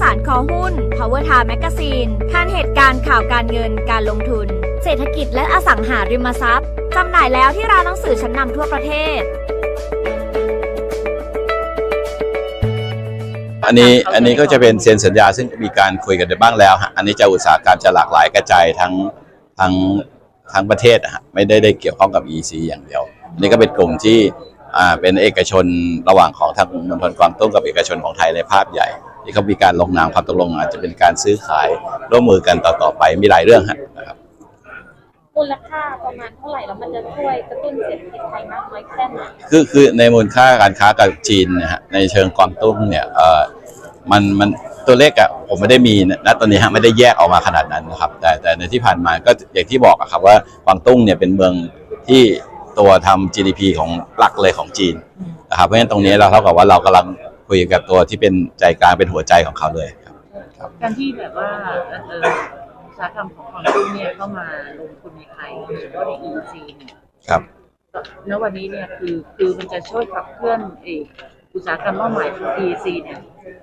สารคอหุ้น Power Time Magazine คันเหตุการณ์ข่าวการเงินการลงทุน เศรษฐกิจและอสังหาริมทรัพย์จำหน่ายแล้วที่ร้านหนังสือชั้นนำทั่วประเทศ อันนี้อันนี้ก็จะเป็นเซ็นสัญญาซึ่งมีการคุยกันไปบ้างแล้วฮะอันนี้จะอุตสาหกรรมจะหลากหลายกระจายทั้งทั้งทั้งประเทศฮะไม่ได้ได้เกี่ยวข้องกับ EC อย่างเดียว อันนี้ก็เป็นกลุ่มที่อ่าเป็นเอกชนระหว่างของทางมณฑลกวางตุ้งกับเอกชนของไทยในภาพใหญ่ ที่เขามีการลงนามความตกลงอาจจะเป็นการซื้อขายร่วมมือกันต่อๆไปมีหลายเรื่องฮะนะครับมูลค่าประมาณเท่าไหร่แล้วมันจะช่วยกระตุ้นเศรษฐกิจไทยมากน้อยแค่ไหนคือคือในมูลค่าการค้ากับจีนนะฮะในเชิงกวางตุ้งเนี่ยเออมันมันตัวเลขอะผมไม่ได้มีณตอนนี้ฮะไม่ได้แยกออกมาขนาดนั้นนะครับแต่แต่ในที่ผ่านมาก็อย่างที่บอกอะครับว่ากวางตุ้งเนี่ยเป็นเมืองที่ตัวทำ GDP ของหลักเลยของจีนนะครับเพราะฉะนั้นตรงนี้เราเท่ากับว่าเรากำลัง คุยกับตัวที่เป็นใจกลางเป็นหัวใจของเขาเลยครับการที่แบบว่าเอออุตสาหกรรมของความรุ่งเนี่ยเข้ามาลงทุนในไทยหรือว่าใน EC เนี่ยครับณวันนี้เนี่ยคือคือมันจะช่วยขับเคลื่อนเอออุตสาหกรรมเป้าหมายของ EC เนี่ย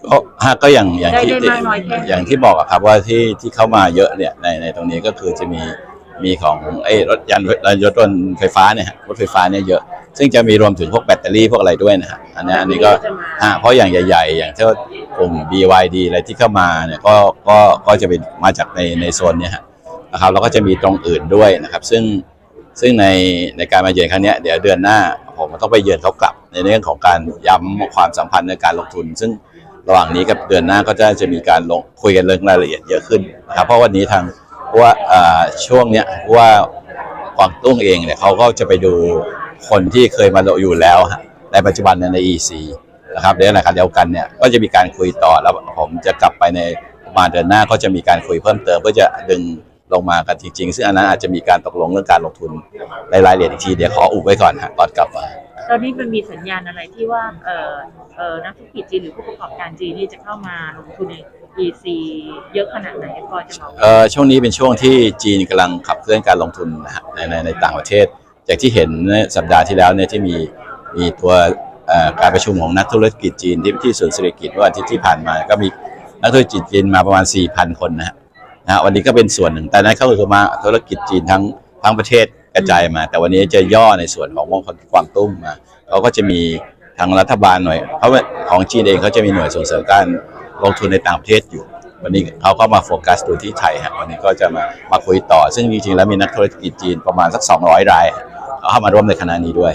ก็ฮะก็อย่างอย่างที่ได้ได้มากน้อยแค่ไหนอย่างที่บอกอะครับว่าที่ที่เข้ามาเยอะเนี่ยในในตรงนี้ก็คือจะมีมีของไอ้รถยานรถยนต์ไฟฟ้าเนี่ยฮะรถไฟฟ้าเนี่ยเยอะ ซึ่งจะมีรวมถึงพวกแบตเตอรี่พวกอะไรด้วยนะฮะอันนี้อันนี้ก็ฮะเพราะอย่างใหญ่ ๆ อย่างเช่นกลุ่ม BYD อะไรที่เข้ามาเนี่ยก็ก็ก็จะเป็นมาจากในในโซนเนี่ยฮะนะครับแล้วก็จะมีตรงอื่นด้วยนะครับ ซึ่งซึ่งในในการมาเยือนครั้งเนี้ยเดี๋ยวเดือนหน้าผมต้องไปเยือนเขากลับ ในเรื่องของการย้ำความสัมพันธ์ในการลงทุน ซึ่งระหว่างนี้กับเดือนหน้าก็จะจะมีการลงคุยกันเรื่องรายละเอียดเยอะขึ้นนะครับเพราะวันนี้ทางเพราะว่าเอ่อช่วงเนี้ยเพราะว่ากวางตุ้งเองเนี่ยเขาก็จะไปดู คนที่เคยมาอยู่แล้วฮะในปัจจุบันเนี่ยใน EC นะครับเดี๋ยวในขณะเดียวกันเนี่ยก็จะมีการคุยต่อแล้วผมจะกลับไปในประมาณเดือนหน้าก็จะมีการคุยเพิ่มเติมเพื่อจะดึงลงมากันจริงๆ ซึ่งอันนั้นอาจจะมีการตกลงเรื่องการลงทุนในรายละเอียดอีกทีเดี๋ยวขออุบไว้ก่อนฮะตอนกลับมาตอนนี้มันมีสัญญาณอะไรที่ว่าเออเออนักธุรกิจจีนหรือผู้ประกอบการจีนนี่จะเข้ามาลงทุนใน EC เยอะขนาดไหนพอจะบอกเอ่อช่วงนี้เป็นช่วงที่จีนกำลังขับเคลื่อนการลงทุนนะฮะในในในต่างประเทศ จากที่เห็นสัปดาห์ที่แล้วเนี่ยที่มีมีตัวการประชุมของนักธุรกิจจีนที่ที่ศูนย์เศรษฐกิจเมื่อวันอาทิตย์ที่ผ่านมา ก็มีนักธุรกิจจีนมาประมาณ 4,000 คนนะฮะนะฮะวันนี้ก็เป็นส่วนหนึ่งแต่นั้นเขาคือมาธุรกิจจีนทั้งทั้งประเทศกระจายมา แต่วันนี้จะย่อในส่วนของมงคกวางตุ้งมาเขาก็จะมีทางรัฐบาลหน่วยเพราะว่าของจีนเองเขาจะมีหน่วยส่งเสริมการลงทุนในต่างประเทศอยู่ วันนี้เขาก็มาโฟกัสดูที่ไทยฮะวันนี้ก็จะมามาคุยต่อ ซึ่งจริงๆแล้วมีนักธุรกิจจีนประมาณสัก 200 ราย เขาเข้ามาร่วมในคณะนี้ด้วย